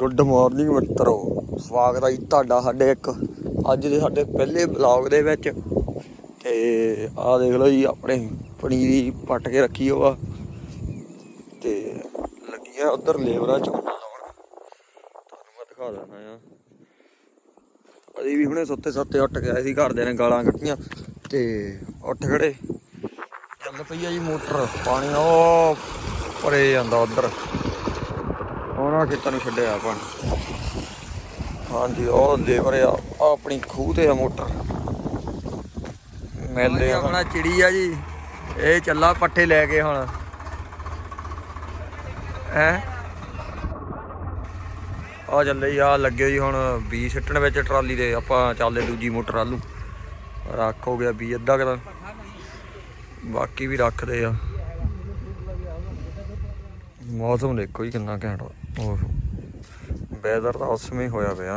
Good morning ਮਿੱਤਰੋ। ਸਵਾਗਤ ਹੈ ਜੀ ਤੁਹਾਡਾ ਸਾਡੇ ਇੱਕ, ਅੱਜ ਦੇ ਸਾਡੇ ਪਹਿਲੇ ਬਲੌਗ ਦੇ ਵਿੱਚ। ਤੇ ਆਹ ਦੇਖ ਲਓ ਜੀ, ਆਪਣੇ ਪਨੀਰੀ ਪੱਟ ਕੇ ਰੱਖੀ ਹੋਆ ਤੇ ਲੱਗੀਆਂ ਉਧਰ ਲੇਬਰਾਂ ਝੋਨਾ ਲਾਉਣ ਤੁਹਾਨੂੰ ਮੈਂ ਦਿਖਾ ਦਿੰਦਾ ਆ ਅਸੀਂ ਵੀ ਹੁਣੇ ਸੁੱਤੇ ਸੁੱਤੇ ਉੱਠ ਕੇ ਆਏ ਸੀ ਘਰਦਿਆਂ ਨੇ ਗਾਲਾਂ ਕੱਟੀਆਂ ਤੇ ਉੱਠ ਖੜੇ। ਚੱਲ ਪਈ ਆ ਜੀ ਮੋਟਰ, ਪਾਣੀ ਉਹ ਭਰੇ ਜਾਂਦਾ ਉਧਰ। ਉਹਨਾਂ ਖੇਤਾਂ ਨੂੰ ਛੱਡਿਆ ਆਪਾਂ। ਹਾਂਜੀ ਉਹ ਲੇਬਰ ਆ ਆਪਣੀ ਖੂਹ ਤੇ ਆ ਮੋਟਰ। ਮੈਲੇ ਆਪਣਾ ਚਿੜੀ ਆ ਜੀ ਇਹ ਚੱਲਾ ਪੱਠੇ ਲੈ ਕੇ ਹੁਣ। ਹੈ? ਆ ਚੱਲੇ ਜੀ ਆ ਲੱਗੇ ਜੀ ਹੁਣ ਬੀ ਸਿੱਟਣ ਵਿੱਚ ਟਰਾਲੀ ਦੇ ਆਪਾਂ ਚੱਲਦੇ ਦੂਜੀ ਮੋਟਰ ਆਲੂ ਰੱਖ ਹੋ ਗਿਆ ਬੀ ਅੱਧਾ ਕਦਾ ਬਾਕੀ ਵੀ ਰੱਖਦੇ ਆ। ਮੌਸਮ ਦੇਖੋ ਜੀ ਕਿੰਨਾ ਘੈਂਟ ਉਹ ਵੈਦਰ ਤਾਂ ਉਸ ਸਮੇਂ ਹੋਇਆ ਪਿਆ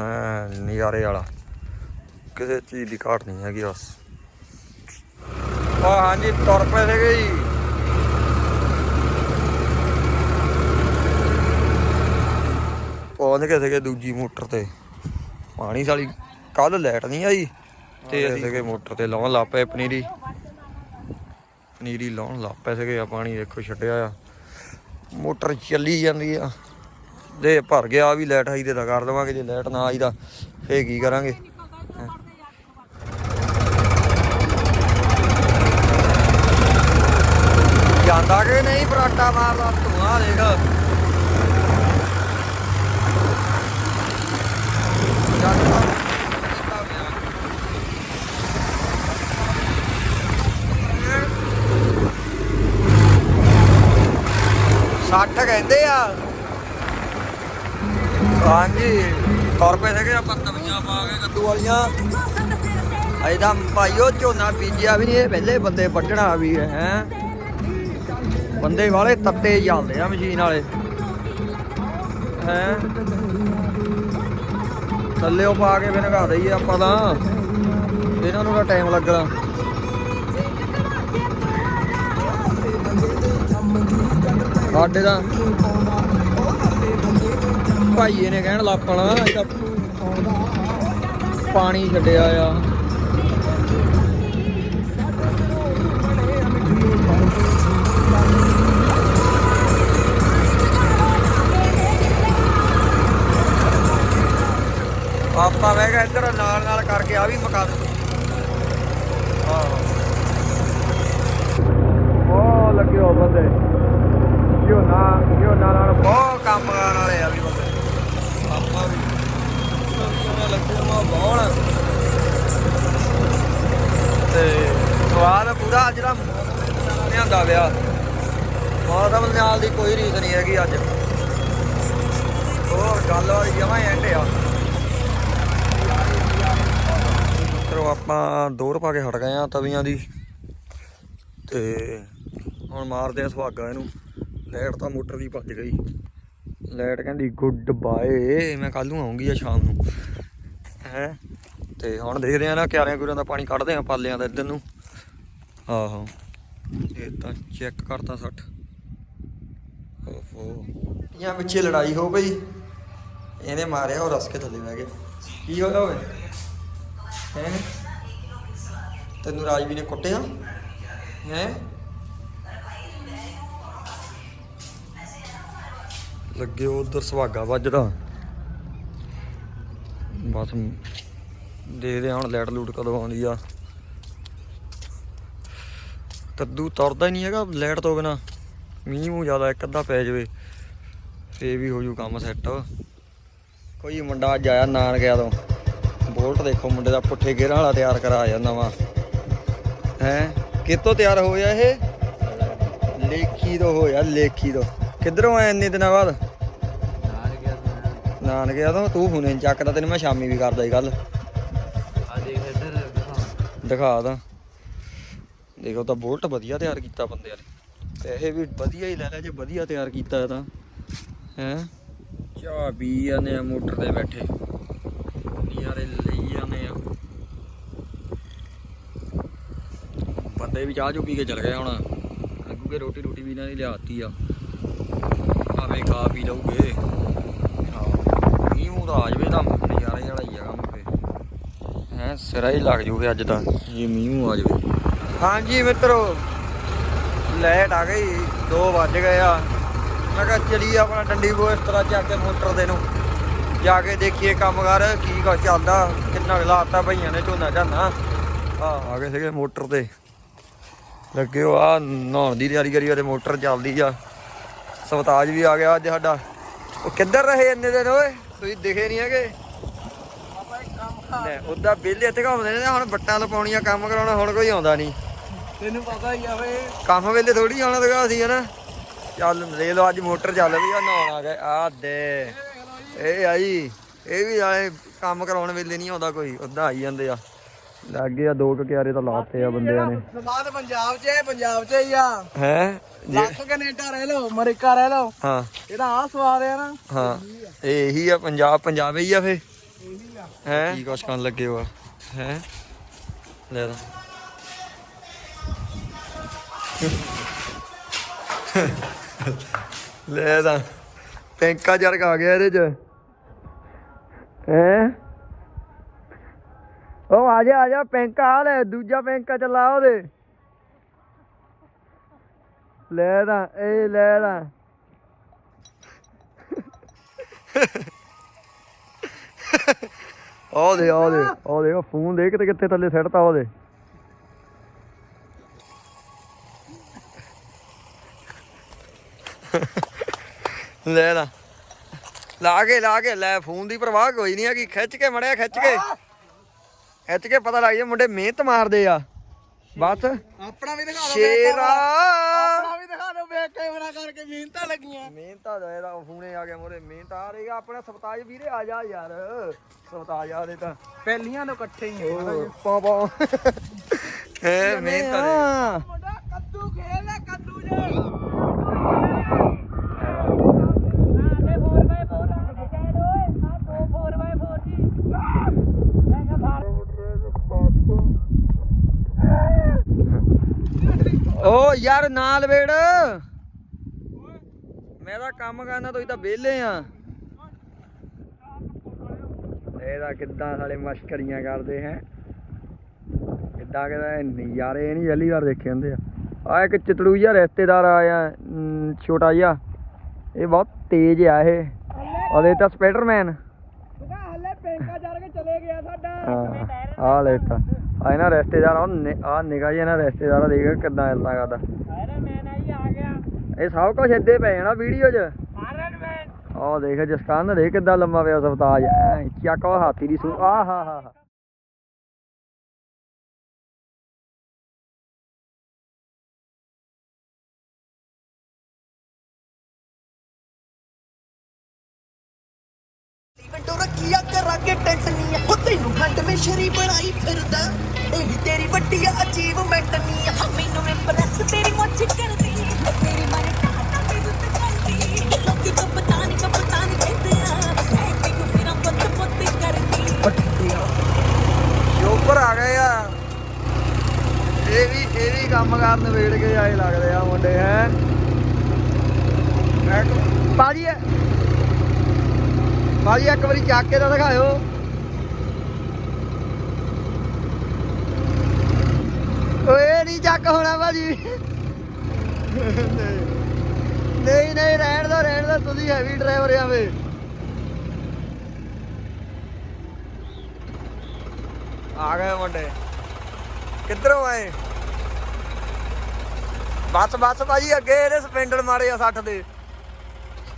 ਨਜ਼ਾਰੇ ਵਾਲਾ। ਕਿਸੇ ਚੀਜ਼ ਦੀ ਘਾਟ ਨਹੀਂ ਹੈਗੀ ਬਸ। ਆ ਹਾਂਜੀ ਤੁਰ ਪਏ ਸੀਗੇ ਜੀ। ਪਹੁੰਚ ਗਏ ਸੀਗੇ ਦੂਜੀ ਮੋਟਰ ਤੇ। ਪਾਣੀ ਸਾਲੀ ਕੱਲ ਲਾਈਟ ਨਹੀਂ ਆਈ। ਤੇ ਅਸੀਂ ਸੀਗੇ ਮੋਟਰ ਤੇ ਲਾਉਣ ਲੱਗ ਪਏ ਪਨੀਰੀ। ਪਨੀਰੀ ਲਾਉਣ ਲੱਗ ਪਏ ਸੀਗੇ ਆ ਪਾਣੀ ਦੇਖੋ ਛੱਡਿਆ ਆ। ਮੋਟਰ ਚੱਲੀ ਜਾਂਦੀ ਆ। ਦੇ ਭਰ ਗਿਆ ਵੀ ਲਾਈਟ ਆਈ ਤੇ ਤਾਂ ਕਰ ਦੇਵਾਂਗੇ, ਜੇ ਲਾਈਟ ਨਾ ਆਈ ਤਾਂ ਫੇਰ ਕੀ ਕਰਾਂਗੇ? ਜਾਂਦਾ ਕਿ ਨਹੀਂ ਪਰਾਟਾ ਮਾਰਦਾ, ਧੂਆਂ ਦੇਖ। ਜਾਂਦਾ ਸੱਠ ਕਹਿੰਦੇ ਆ। ਹਾਂਜੀ ਤੁਰ ਪਏ ਆਪਾਂ ਤਵੀਆਂ ਪਾ ਕੇ ਕੱਦੂ ਵਾਲੀਆਂ। ਅਜੇ ਤਾਂ ਭਾਈਓ, ਝੋਨਾ ਬੀਜਿਆ ਵੀ ਨਹੀਂ, ਇਹ ਪਹਿਲੇ ਬੰਦੇ ਵੱਢਣਾ ਵੀ ਹੈ, ਹੈਂ। ਬੰਦੇ ਵਾਲੇ ਤੱਤੇ ਜਾਂਦੇ ਆ ਮਸ਼ੀਨ ਵਾਲੇ। ਹੈ। ਥੱਲੇ ਪਾ ਕੇ ਫਿਰ ਨਗਾ ਦਈਏ ਆਪਾਂ ਤਾਂ। ਇਹਨਾਂ ਨੂੰ ਤਾਂ ਟਾਈਮ ਲੱਗਣਾ। ਸਾਡੇ ਦਾ ਭਾਈਏ ਨੇ ਕਹਿਣ ਲੱਪਣਾ ਇਹਦਾ ਪਾਣੀ ਛੱਡਿਆ ਆ। ਆਪਾਂ ਵੇਗਾ ਇੱਧਰ ਨਾਲ ਨਾਲ ਕਰਕੇ ਆ ਵੀ ਮਕਾ ਦੇ ਹਾਂ ਉਹ ਲੱਗੇ ਹੋ ਬੰਦੇ ਝੋਨਾ ਝੋਨਾ ਨਾਲ ਬਹੁਤ ਕੰਮ ਕਰਨ ਵਾਲੇ ਆ ਵੀ ਬੰਦੇ ਆਪਾਂ ਵੀ ਝੋਨਾ ਲੱਗੇ ਮਾ ਬਹੁਤ ਤੇ ਸਵਾਦ ਪੂਰਾ ਲਿਆਂਦਾ ਵਿਆ ਮੌਸਮ ਨਾਲ ਦੀ ਕੋਈ ਰੀਤ ਨਹੀਂ ਹੈਗੀ ਅੱਜ। ਹੋਰ ਗੱਲ ਵਾਲੀ ਜਮਾ ਐਂਡ ਆ। ਚਲੋ ਆਪਾਂ ਦੌਰ ਪਾ ਕੇ ਹਟ ਗਏ ਆ ਤਵੀਆਂ ਦੀ। ਤੇ ਹੁਣ ਮਾਰਦੇ ਆ ਸੁਹਾਗਾ ਇਹਨੂੰ। ਲਾਈਟ ਤਾਂ ਮੋਟਰ ਦੀ ਭੱਜ ਗਈ। ਲਾਈਟ ਕਹਿੰਦੀ, ਗੁੱਡ ਬਾਏ। ਮੈਂ ਕੱਲ ਨੂੰ ਆਉਂਗੀ ਆ ਸ਼ਾਮ ਨੂੰ। ਹੈ? ਤੇ ਹੁਣ ਦੇਖਦੇ ਆ ਨਾ ਕਿਆਰਿਆਂ ਕੁਰਿਆਂ ਦਾ ਪਾਣੀ ਕੱਢਦੇ ਆ ਪਾਲਿਆਂ ਦਾ ਇੱਧਰ ਨੂੰ। ਆਹੋ। ਇਹ ਤਾਂ ਚੈੱਕ ਕਰਤਾ 60 ਓਹੋ। ਇਹ ਪਿੱਛੇ ਲੜਾਈ ਹੋ ਗਈ ਇਹਨੇ ਮਾਰਿਆ ਉਹ ਰਸ ਕੇ ਥੱਲੇ ਬਹਿ ਗਿਆ ਕੀ ਹੋਇਆ ਓਏ? ਹੈ? ਤੈਨੂੰ ਰਾਜਵੀ ਨੇ ਕੁੱਟਿਆ? ਹੈ? ਲੱਗੇ ਉਧਰ ਸੁਹਾਗਾ ਵੱਜਦਾ। ਬਸ ਦੇਖਦੇ ਹਾਂ ਹੁਣ ਲੈਟ ਲੂਟ ਕਦੋਂ ਆਉਂਦੀ ਆ। ਕੱਦੂ ਤੁਰਦਾ ਹੀ ਨਹੀਂ ਹੈਗਾ ਲਾਈਟ ਤੋਂ ਬਿਨਾ। ਮੀਂਹ ਮੂੰਹ ਜ਼ਿਆਦਾ ਇੱਕ ਅੱਧਾ ਪੈ ਜਾਵੇ ਫੇਰ ਵੀ ਹੋ ਜੂ ਕੰਮ ਸੈੱਟ ਕੋਈ ਮੁੰਡਾ ਅੱਜ ਆਇਆ ਨਾਨਕਿਆ ਤੋਂ ਬੋਲਟ ਦੇਖੋ ਮੁੰਡੇ ਦਾ ਪੁੱਠੇ ਗੇਰਾਂ ਵਾਲਾ ਤਿਆਰ ਕਰਾ ਜਾਂਦਾ ਵਾ ਹੈ? ਕਿੱਥੋਂ ਤਿਆਰ ਹੋਇਆ ਇਹ? ਲੇਖੀ ਤੋਂ ਹੋਇਆ ਲੇਖੀ ਤੋਂ। ਕਿੱਧਰੋਂ ਆਇਆ ਇੰਨੇ ਦਿਨਾਂ ਬਾਅਦ? ਨਾਨਕਿਆ ਤੋਂ ਤੂੰ ਹੁਣੇ ਚੱਕਦਾ ਤੈਨੂੰ ਮੈਂ ਸ਼ਾਮੀ ਵੀ ਕਰਦਾ ਹੀ ਗੱਲ। ਦਿਖਾ ਦਾ। ਦੇਖੋ ਤਾਂ ਬੋਲਟ ਵਧੀਆ ਤਿਆਰ ਕੀਤਾ ਬੰਦਿਆਂ ਨੇ। ਪੈਸੇ ਵੀ ਵਧੀਆ ਹੀ ਲੈ ਲੈ ਜੇ ਵਧੀਆ ਤਿਆਰ ਕੀਤਾ ਤਾਂ। ਹੈ? ਚਾਹ ਪੀ ਜਾਂਦੇ ਆ ਮੋਟਰ ਤੇ ਬੈਠੇ। ਨਜ਼ਾਰੇ ਲਈ ਜਾਂਦੇ ਆ। ਬੰਦੇ ਵੀ ਚਾਹ ਚੁ ਪੀ ਕੇ ਚਲ ਗਏ ਹੁਣ। ਅੱਗੂਗੇ ਰੋਟੀ ਰੋਟੀ ਵੀ ਇਹਨਾਂ ਨੇ ਲਿਆਤੀ ਆ। ਭਾਵੇਂ ਖਾ ਪੀ ਲਊਗੇ। ਹਾਂ, ਮੀਂਹ ਤਾਂ ਆ ਜਾਵੇ ਤਾਂ ਨਜ਼ਾਰੇ ਹੀ ਵਾਲਾ ਹੀ ਆ ਕੰਮ ਫੇ ਹੈ, ਸਿਰਾ ਹੀ ਲੱਗ ਜੂਗੇ ਅੱਜ ਤਾਂ, ਜੇ ਮੀਂਹ ਆ ਜਾਵੇ। ਹਾਂਜੀ ਮਿੱਤਰੋ ਲਾਈਟ ਆ ਗਈ 2 ਵੱਜ ਗਏ ਆ। ਮੈਂ ਕਿਹਾ ਚਲੀ ਆਪਣਾ ਡੰਡੀ ਬੋ ਇਸ ਤਰ੍ਹਾਂ ਚੱਕ ਕੇ ਮੋਟਰ ਦੇ ਨੂੰ। ਜਾ ਕੇ ਦੇਖੀਏ ਕੰਮ ਕਰ ਕੀ ਕੁਛ ਚੱਲਦਾ ਕਿੰਨਾ ਕੁ ਲਾਤਾ ਭਈਆਂ ਨੇ ਝੋਨਾ ਝਾਨਾ। ਆ ਆ ਗਏ ਸੀਗੇ ਮੋਟਰ ਤੇ। ਲੱਗੇ ਹੋ ਆ ਨਹਾਉਣ ਦੀ ਤਿਆਰੀ ਕਰੀ ਉਹਦੇ ਮੋਟਰ ਚੱਲਦੀ ਆ। ਸਵਤਾਜ ਵੀ ਆ ਗਿਆ ਅੱਜ ਸਾਡਾ। ਉਹ ਕਿੱਧਰ ਰਹੇ ਇੰਨੇ ਦਿਨ ਓਏ? ਤੁਸੀਂ ਦਿਖੇ ਨਹੀਂ ਹੈਗੇ। ਲੈ ਉਹਦਾ ਬਿੱਲ ਇੱਥੇ ਘੁੰਮਦੇ ਨੇ ਹੁਣ ਬੱਟਾਂ ਲਪਾਉਣੀਆਂ ਕੰਮ ਕਰਾਉਣਾ ਹੁਣ ਕੋਈ ਆਉਂਦਾ ਨਹੀਂ ਤੈਨੂੰ ਪਤਾ ਹੀ ਆ ਵੇ। ਕੰਮ ਵੇਲੇ ਥੋੜੀ ਆਉਣਾ ਤੇਗਾ ਅਸੀਂ ਹਨਾ? ਚੱਲ ਲੈ ਲਓ ਅੱਜ ਮੋਟਰ ਚੱਲ ਵੀ ਆ ਨਹਾਉਣ ਆ ਗਏ। ਆ ਦੇ। ਇਹ ਆਈ। ਇਹ ਵੀ ਆਏ ਕੰਮ ਕਰਾਉਣ ਵੇਲੇ ਨਹੀਂ ਆਉਂਦਾ ਕੋਈ। ਉਦਾਂ ਆਈ ਜਾਂਦੇ ਆ। ਲੱਗੇ ਆ ਦੋ ਕੁ ਕਿਆਰੇ ਤਾਂ ਲਾਤੇ ਆ ਬੰਦਿਆਂ ਨੇ। ਸਮਾਦ ਪੰਜਾਬ 'ਚ ਹੈ ਪੰਜਾਬ 'ਚ ਹੀ ਆ। ਹੈ? ਲੱਖ ਕੈਨੇਡਾ ਰਹਿ ਲਓ ਅਮਰੀਕਾ ਰਹਿ ਲਓ। ਹਾਂ। ਇਹਦਾ ਆ ਸਵਾਦ ਆ ਨਾ। ਹਾਂ। ਇਹ ਇਹੀ ਆ ਪੰਜਾਬ ਪੰਜਾਬ ਹੀ ਆ ਫੇ। ਇਹੀ ਆ। ਹੈ? ਕੀ ਕੁਛ ਕਰਨ ਲੱਗੇ ਹੋ ਹੈ? ਲੈ ਦਾ ਲੈ ਦਾ ਪੈਂਕਾ ਜਰਗ ਆ ਗਿਆ ਇਹਦੇ ਚ। ਹੈ? ਉਹ ਆ ਜਾ ਆ ਜਾ, ਪੈਂਕਾ ਆ ਲੈ, ਦੂਜਾ ਪੈਂਕਾ ਚਲਾ ਉਹਦੇ। ਲੈ ਦਾ ਇਹ ਲੈ ਦਾ ਉਹ ਦੇ ਉਹ ਦੇ ਉਹ ਦੇ, ਉਹ ਫੋਨ ਦੇ ਕਿਤੇ ਕਿੱਥੇ ਥੱਲੇ ਸਿੱਟਤਾ ਉਹਦੇ। ਲੈ ਲਾ। ਲਾ ਕੇ ਲਾ ਕੇ। ਲੈ ਫੋਨ ਦੀ ਪਰਵਾਹ ਕੋਈ ਨਹੀਂ ਹੈਗੀ। ਖਿੱਚ ਕੇ ਮੜਿਆ ਖਿੱਚ ਕੇ। ਖਿੱਚ ਕੇ ਪਤਾ ਲੱਗ ਜਾ ਮੁੰਡੇ ਮਿਹਨਤ ਮਾਰਦੇ ਆ। ਬਸ। ਆਪਣਾ ਵੀ ਦਿਖਾ ਦਿਓ ਸ਼ੇਰਾ। ਆਪਣਾ ਵੀ ਦਿਖਾ ਦਿਓ ਵੇਖ ਕੈਮਰਾ ਕਰਕੇ ਮਿਹਨਤਾਂ ਲੱਗੀਆਂ। ਮਿਹਨਤਾਂ ਦਾ ਇਹਦਾ ਫੋਨੇ ਆ ਗਿਆ ਮੋਰੇ। ਮਿਹਨਤ ਆ ਰਹੀ ਆ। ਆਪਣਾ ਸਪਤਾਜ ਵੀਰੇ ਆ ਜਾ ਯਾਰ। ਸਪਤਾਜ ਆ ਦੇ ਤਾਂ। ਪਹਿਲੀਆਂ ਤੋਂ ਇਕੱਠੇ ਹੀ ਆ। ਪਾ ਪਾ। ਹੈ ਮਿਹਨਤ ਮੁੰਡਾ ਕੱਦੂ ਖੇਲ ਕੱਦੂ ਜੇ ਯਾਰ ਨਾਲ ਵੇੜ। ਮੈਂ ਤਾਂ ਕੰਮ ਕਰਨਾ ਤੁਸੀਂ ਤਾਂ ਵਿਹਲੇ ਆ। ਇਹਦਾ ਕਿੱਦਾਂ ਸਾਲੇ ਮਸ਼ਕਰੀਆਂ ਕਰਦੇ ਹੈ। ਕਿੱਦਾਂ ਕਿਦਾ ਨਜ਼ਾਰੇ ਨਹੀਂ ਪਹਿਲੀ ਵਾਰ ਦੇਖੇ ਹੁੰਦੇ ਆ। ਆ ਇੱਕ ਚਤੜੂ ਜਿਹਾ ਰਿਸ਼ਤੇਦਾਰ ਆਇਆ ਛੋਟਾ ਜਿਹਾ। ਇਹ ਬਹੁਤ ਤੇਜ਼ ਆ ਇਹ। ਉਹਦੇ ਤਾਂ ਸਪਾਈਡਰਮੈਨ। ਹੱਲੇ ਪੈਂਕਾ ਚੜ ਕੇ ਚਲੇ ਗਿਆ ਸਾਡਾ। ਹਾਂ ਆ ਲੈ ਤਾਂ। ਆ ਇਹਨਾਂ ਰਿਸ਼ਤੇਦਾਰ ਆ ਨਿਗਾ ਜਿਹਾ ਨਾ ਰਿਸ਼ਤੇਦਾਰ ਦੇਖ ਕਿੱਦਾਂ ਇਦਾਂ ਕਰਦਾ। ਇਹ ਸਭ ਕੁਝ ਇੱਦੇ ਪਏ ਜਾਣਾ ਵੀਡੀਓ 'ਚ। ਆਹ ਦੇਖ ਜਸਕਾਨ ਦੇ ਕਿੱਦਾਂ ਲੰਮਾ ਪਿਆ ਸਵਤਾਜ ਚੱਕ ਉਹ ਹਾਥੀ ਦੀ ਸੂ ਆ ਹਾ ਹਾ ਹਾ। ਪਿੰਡੋਂ ਰੱਖਿਆ ਕਰਾਂਗੇ ਟੈਂਟਨੀ ਉਹ ਤੈਨੂੰ ਖੰਡ ਮੇ ਸ਼ਰੀ ਬਣਾਈ ਫਿਰਦਾ। ਇਹੀ ਤੇਰੀ ਵੱਡੀ ਅਚੀਵਮੈਂਟ ਨਹੀਂ ਆ। ਮੈਨੂੰ ਇੰਪ੍ਰੈਸ ਤੇਰੀ ਮੁੱਛ ਕਰਦੀ ਸ਼ੋਪਰ ਆ ਗਏ ਆ। ਇਹ ਵੀ ਇਹ ਵੀ ਕੰਮ ਕਰਨ ਵੇੜ ਕੇ ਆਏ ਲੱਗਦੇ ਆ ਮੁੰਡੇ, ਹੈ। ਬਾਜੀ ਬਾਜੀ ਇੱਕ ਵਾਰੀ ਚੱਕ ਕੇ ਤਾਂ ਦਿਖਾਇਓ। ਓਏ ਨਹੀਂ ਚੱਕ ਹੋਣਾ ਬਾਜੀ ਨਹੀਂ ਨਹੀਂ, ਰਹਿਣ ਦਾ ਰਹਿਣ ਦਾ, ਤੁਸੀਂ ਹੈਵੀ ਡਰਾਈਵਰ ਆ ਵੇ। ਆ ਗਏ ਮੁੰਡੇ। ਕਿੱਧਰੋਂ ਆਏ? ਬੱਸ ਬੱਸ ਭਾਜੀ, ਅੱਗੇ ਇਹਦੇ ਸਪਲੈਂਡਰ ਮਾਰੇ ਆ 60 ਦੇ।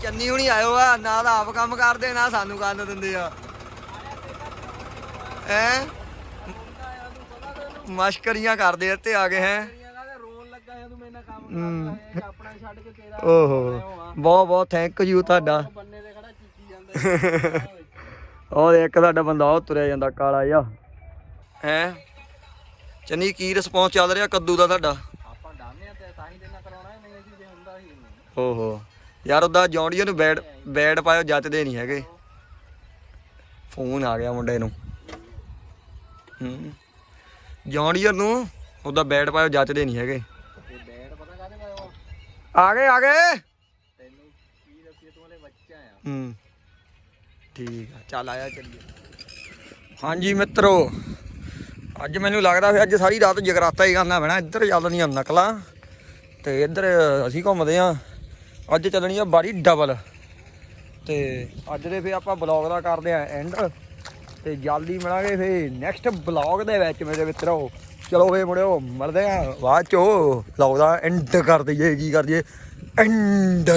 ਚੰਨੀ ਹੁਣੀ ਆਇਓ ਆ, ਨਾ ਤਾਂ ਆਪ ਕੰਮ ਕਰਦੇ, ਨਾ ਸਾਨੂੰ ਕਰਨ ਦਿੰਦੇ ਆ। ਐ ਮਸ਼ਕਰੀਆਂ ਕਰਦੇ ਤੇ ਆ ਗਏ ਹੈ ਰੋਣ ਲੱਗਾ ਹੈ ਤੂੰ ਮੇਰੇ ਨਾਲ ਕੰਮ ਹੂੰ। ਕਰਦਾ ਹੈ ਆਪਣਾ ਛੱਡ ਕੇ ਤੇਰਾ ਓਹੋ। ਬਹੁਤ ਬਹੁਤ ਥੈਂਕ ਯੂ ਤੁਹਾਡਾ। ਬੰਨੇ ਤੇ ਖੜਾ ਚੀਚੀ ਜਾਂਦਾ ਉਹ ਇੱਕ ਸਾਡਾ ਬੰਦਾ ਉਹ ਤੁਰਿਆ ਜਾਂਦਾ ਕਾਲਾ ਜਿਹਾ। ਹੈ? ਚੰਨੀ ਕੀ ਰਿਸਪੌਂਸ ਚੱਲ ਰਿਹਾ ਕੱਦੂ ਦਾ ਤੁਹਾਡਾ? ਆਪਾਂ ਆ ਤੇ ਤਾਂ ਹੀ ਦੇਣਾ ਕਰਾਉਣਾ ਨਹੀਂ ਅਸੀਂ ਜੇ ਹੁੰਦਾ ਹੀ ਓਹੋ। ਯਾਰ ਉਹਦਾ ਜੌਂਡੀਆ ਨੂੰ ਬੈਡ ਬੈਡ ਪਾਇਓ ਜੱਚਦੇ ਨਹੀਂ ਹੈਗੇ। ਫੋਨ ਆ ਗਿਆ ਮੁੰਡੇ ਨੂੰ। ਹੂੰ। ਜੌਂਡੀਅਰ ਨੂੰ ਉਹਦਾ ਬੈਡ ਪਾਇਓ ਜੱਚਦੇ ਨਹੀਂ ਹੈਗੇ ਤੇ ਬੈਡ ਪਤਾ ਕਾਹਦੇ ਪਾਇਆ ਆ ਗਏ ਆ ਗਏ। ਤੈਨੂੰ ਕੀ ਦੱਸੀਏ ਤੂੰ ਹਲੇ ਬੱਚਾ ਆ। ਹੂੰ। ਠੀਕ ਆ ਚੱਲ ਆਇਆ ਚੱਲੀਏ। ਹਾਂਜੀ ਮਿੱਤਰੋ ਅੱਜ ਮੈਨੂੰ ਲੱਗਦਾ ਵੀ ਅੱਜ ਸਾਰੀ ਰਾਤ ਜਗਰਾਤਾ ਹੀ ਕਰਨਾ ਪੈਣਾ ਇੱਧਰ ਚੱਲਣੀਆਂ ਨਕਲਾਂ ਤੇ ਇੱਧਰ ਅਸੀਂ ਘੁੰਮਦੇ ਆ। ਅੱਜ ਚੱਲਣੀ ਆ ਬਾਰੀ ਡਬਲ। ਤੇ ਅੱਜ ਦੇ ਫੇ ਆਪਾਂ ਬਲੌਗ ਦਾ ਕਰਦੇ ਆ ਐਂਡ ਤੇ ਜਲਦੀ ਮਿਲਾਂਗੇ ਫੇ ਨੈਕਸਟ ਬਲੌਗ ਦੇ ਵਿੱਚ ਮੇਰੇ ਮਿੱਤਰੋ। ਚਲੋ ਫੇ ਮੁੜਿਓ ਮਿਲਦੇ ਆ, ਬਾਅਦ ਚੋ ਬਲੌਗ ਦਾ ਐਂਡ ਕਰ ਦਈਏ, ਕੀ ਕਰ ਦਈਏ ਐਂਡ